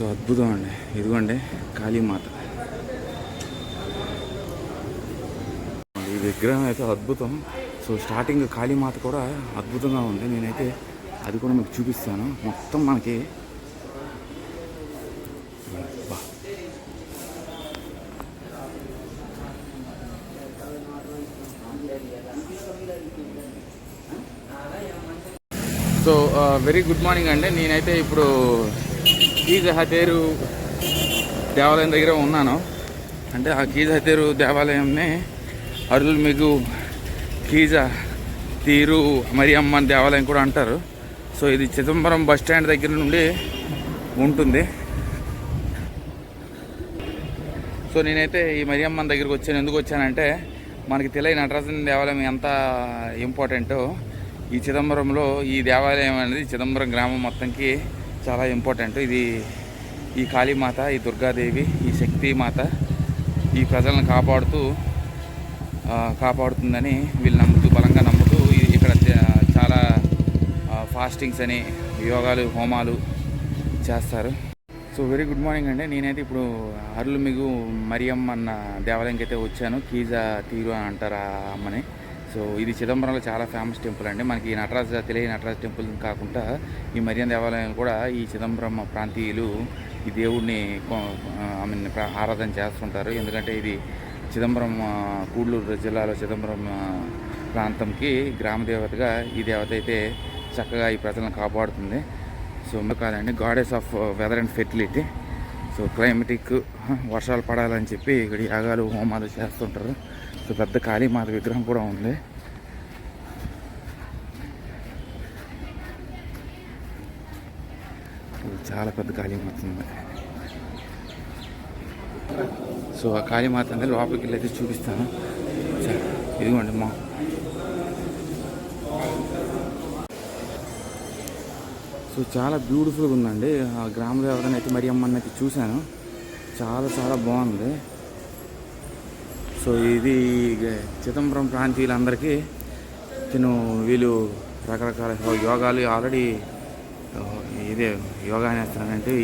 So అద్భుతం అండి ఇదిగోండి కాళీమాత. ఈ విగ్రహం అయితే అద్భుతం. సో స్టార్టింగ్ కాళీమాత కూడా అద్భుతంగా ఉంది. నేనైతే అది కూడా మీకు చూపిస్తాను. మొత్తం మనకి సో వెరీ గుడ్ మార్నింగ్ అండి. నేనైతే ఇప్పుడు కీజ హతేరు దేవాలయం దగ్గర ఉన్నాను. అంటే ఆ కీజ హతేరు దేవాలయంని అరుల్ మిగు కీజ తీరు మరియమ్మ దేవాలయం కూడా అంటారు. సో ఇది చిదంబరం బస్ స్టాండ్ దగ్గర నుండి ఉంటుంది. సో నేనైతే ఈ మరియమ్మ దగ్గరికి వచ్చాను. ఎందుకు వచ్చానంటే మనకి తెలియని నటరాజన్ దేవాలయం ఎంత ఇంపార్టెంటో ఈ చిదంబరంలో ఈ దేవాలయం అనేది చిదంబరం గ్రామం మొత్తంకి చాలా ఇంపార్టెంట్. ఇది ఈ కాళీమాత ఈ దుర్గాదేవి ఈ శక్తి మాత ఈ ప్రజలను కాపాడుతూ కాపాడుతుందని వీళ్ళు నమ్ముతూ బలంగా నమ్ముతూ ఇక్కడ చాలా ఫాస్టింగ్స్ అని యోగాలు హోమాలు చేస్తారు. సో వెరీ గుడ్ మార్నింగ్ అండి. నేనైతే ఇప్పుడు అరులుమిగు మరియమ్మ అన్న దేవాలయంకి అయితే వచ్చాను. కీజా తీరు అని అంటారు ఆ అమ్మని. సో ఇది చిదంబరంలో చాలా ఫేమస్ టెంపుల్ అండి. మనకి ఈ నటరాజ తెలియ నటరాజ టెంపుల్ కాకుండా ఈ మరియం దేవాలయం కూడా ఈ చిదంబరం ప్రాంతీయులు ఈ దేవుడిని ఐ మీన్ ఆరాధన చేస్తుంటారు. ఎందుకంటే ఇది చిదంబరం కూడలూరు జిల్లాలో చిదంబరం ప్రాంతంకి గ్రామ దేవతగా ఈ దేవత అయితే చక్కగా ఈ ప్రజలను కాపాడుతుంది. సో కాదండి goddess of weather and fertility so climatic వర్షాలు పడాలని చెప్పి ఇక్కడ యాగాలు హోమాలు చేస్తుంటారు. సో పెద్ద కాళీమాత విగ్రహం కూడా ఉంది. చాలా పెద్ద కాళీమాత ఉంది. సో ఆ కాళీమాత అనేది లోపలికి వెళ్ళి అయితే చూపిస్తాను. ఇదిగోండి మా. సో చాలా బ్యూటిఫుల్గా ఉందండి. ఆ గ్రామ దేవతని అయితే మరి అమ్మని అయితే చూశాను. చాలా చాలా బాగుంది. సో ఇది చిదంబరం ప్రాంతీయులందరికీ తిను వీళ్ళు రకరకాల యోగాలు ఆల్రెడీ ఇదే యోగా చేస్తున్నానంటే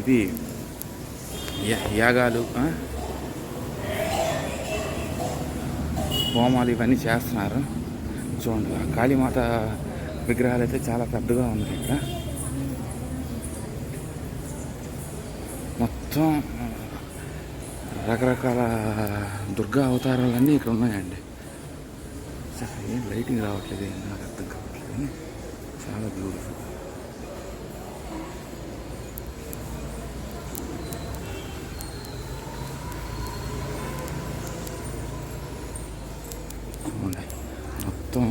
ఇది యాగాలు హోమాలు ఇవన్నీ చేస్తున్నారు. చూడండి కాళీమాత విగ్రహాలు అయితే చాలా పెద్దగా ఉన్నాయి ఇక్కడ. మొత్తం రకరకాల దుర్గా అవతారాలన్నీ ఇక్కడ ఉన్నాయండి. సరే, ఏం లైటింగ్ రావట్లేదు ఏం నాకు అర్థం కావట్లేదు కానీ చాలా బ్యూటిఫుల్ మొత్తం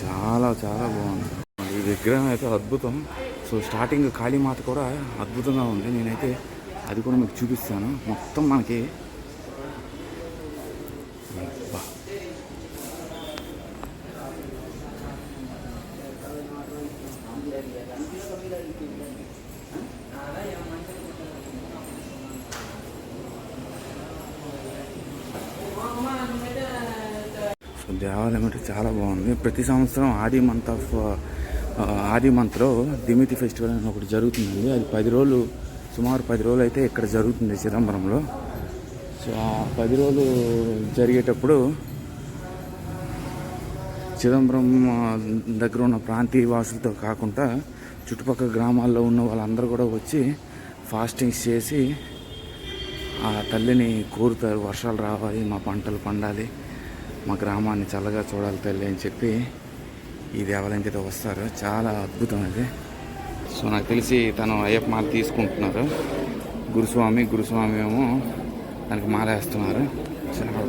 చాలా చాలా బాగుంది. విగ్రహం అయితే అద్భుతం. సో స్టార్టింగ్ కాళీమాత కూడా అద్భుతంగా ఉంది. నేనైతే అది కూడా మీకు చూపిస్తాను. మొత్తం మనకి సో దేవాలయం అంటే చాలా బాగుంది. ప్రతి సంవత్సరం ఆది మంత్ ఆఫ్ ఆది మంత్లో దిమితి ఫెస్టివల్ అని ఒకటి జరుగుతుందండి అది పది రోజులు సుమారు పది రోజులు అయితే ఇక్కడ జరుగుతుంది చిదంబరంలో. సో ఆ పది రోజులు జరిగేటప్పుడు చిదంబరం దగ్గర ఉన్న ప్రాంతీయ వాసులతో కాకుండా చుట్టుపక్కల గ్రామాల్లో ఉన్న వాళ్ళందరూ కూడా వచ్చి ఫాస్టింగ్స్ చేసి ఆ తల్లిని కోరుతారు. వర్షాలు రావాలి మా పంటలు పండాలి మా గ్రామాన్ని చల్లగా చూడాలి తల్లి అని చెప్పి ఈ దేవాలయంకి అయితే వస్తారు. చాలా అద్భుతం అది సో నాకు తెలిసి తను అయ్యప్ప మాల తీసుకుంటున్నారు. గురుస్వామి గురుస్వామి ఏమో తనకి మాల వేస్తున్నారు. చాలా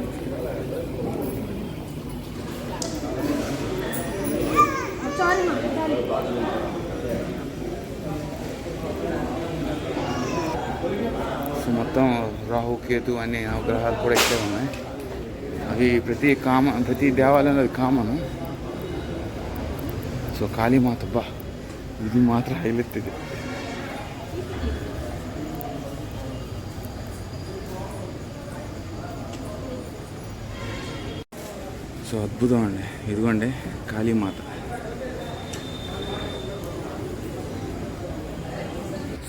సో మొత్తం రాహు కేతు అనే గ్రహాలు కూడా ఇక్కడే ఉన్నాయి. అవి ప్రతి కామన్ ప్రతి దేవాలయంలో అది కామన్ సో కాళీమాత బా ఇది మాత్రం హైలైట్ ఇది సో అద్భుతం అండి ఇదిగోండి కాళీమాత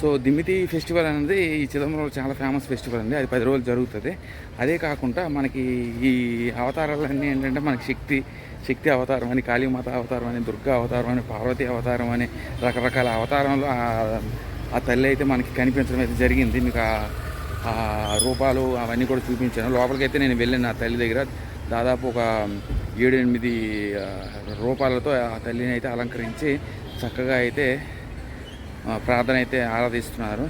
సో దిమితి ఫెస్టివల్ అనేది ఈ చిదంబరంలో చాలా ఫేమస్ ఫెస్టివల్ అండి. అది పది రోజులు జరుగుతుంది. అదే కాకుండా మనకి ఈ అవతారాలన్నీ ఏంటంటే మనకి శక్తి శక్తి అవతారం అని కాళీమాత అవతారం అని దుర్గా అవతారం అని పార్వతి అవతారం అని రకరకాల అవతారంలో ఆ- తల్లి అయితే మనకి కనిపించడం అయితే జరిగింది. మీకు ఆ- రూపాలు అవన్నీ కూడా చూపించాను. లోపలికైతే నేను వెళ్ళాను ఆ తల్లి దగ్గర. దాదాపు ఒక ఏడు ఎనిమిది రూపాలతో ఆ తల్లిని అయితే అలంకరించి చక్కగా అయితే ప్రార్థన అయితే ఆరాధిస్తున్నారు.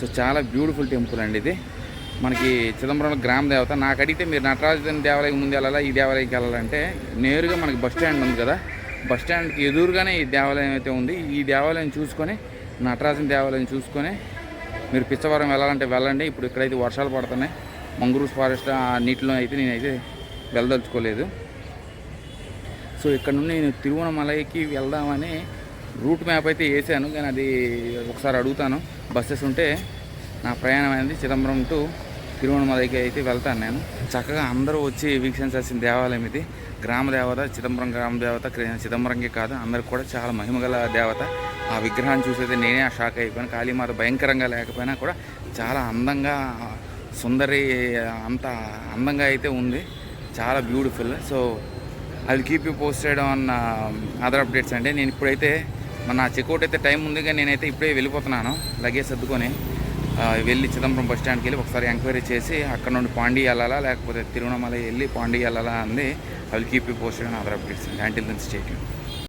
సో చాలా బ్యూటిఫుల్ టెంపుల్ అండి ఇది. మనకి చిదంబరంలో గ్రామ దేవత నాకు అడిగితే మీరు నటరాజన్ దేవాలయం ముందు వెళ్ళాలా ఈ దేవాలయంకి వెళ్ళాలంటే నేరుగా మనకి బస్ స్టాండ్ ఉంది కదా. బస్ స్టాండ్కి ఎదురుగానే ఈ దేవాలయం అయితే ఉంది. ఈ దేవాలయం చూసుకొని నటరాజన్ దేవాలయం చూసుకొని మీరు పిచ్చవరం వెళ్ళాలంటే వెళ్ళండి. ఇప్పుడు ఇక్కడైతే వర్షాలు పడుతున్నాయి. మంగరూస్ ఫారెస్ట్ ఆ నీటిలో అయితే నేనైతే వెళ్ళదలుచుకోలేదు. సో ఇక్కడ నుండి నేను తిరువణమలైకి వెళ్దామని రూట్ మ్యాప్ అయితే వేసాను కానీ అది ఒకసారి అడుగుతాను. బస్సెస్ ఉంటే నా ప్రయాణం అనేది చిదంబరం టు తిరువణమలైకి అయితే వెళ్తాను నేను. చక్కగా అందరూ వచ్చి వీక్షించాల్సిన దేవాలయం ఇది. గ్రామ దేవత చిదంబరం గ్రామ దేవత చిదంబరంకి చిదంబరంకే కాదు అందరికి కూడా చాలా మహిమగల దేవత. ఆ విగ్రహాన్ని చూసైతే నేనే ఆ షాక్ అయిపోయాను. కాళీమాత భయంకరంగా లేకపోయినా కూడా చాలా అందంగా సుందరి అంత అందంగా అయితే ఉంది. చాలా beautiful. So I keep you posted on other updates అండి. నేను ఇప్పుడైతే మన నా చెక్అవుట్ అయితే టైం ఉంది కానీ నేనైతే ఇప్పుడే వెళ్ళిపోతున్నాను. లగేజ్ సర్దుకొని వెళ్ళి చిదంబరం బస్ స్టాండ్కి వెళ్ళి ఒకసారి ఎంక్వైరీ చేసి అక్కడ నుండి పాండి వెళ్ళాలా లేకపోతే తిరువణమల వెళ్ళి పాండి వెళ్ళాలా అంది. I will keep you posted other updates until then state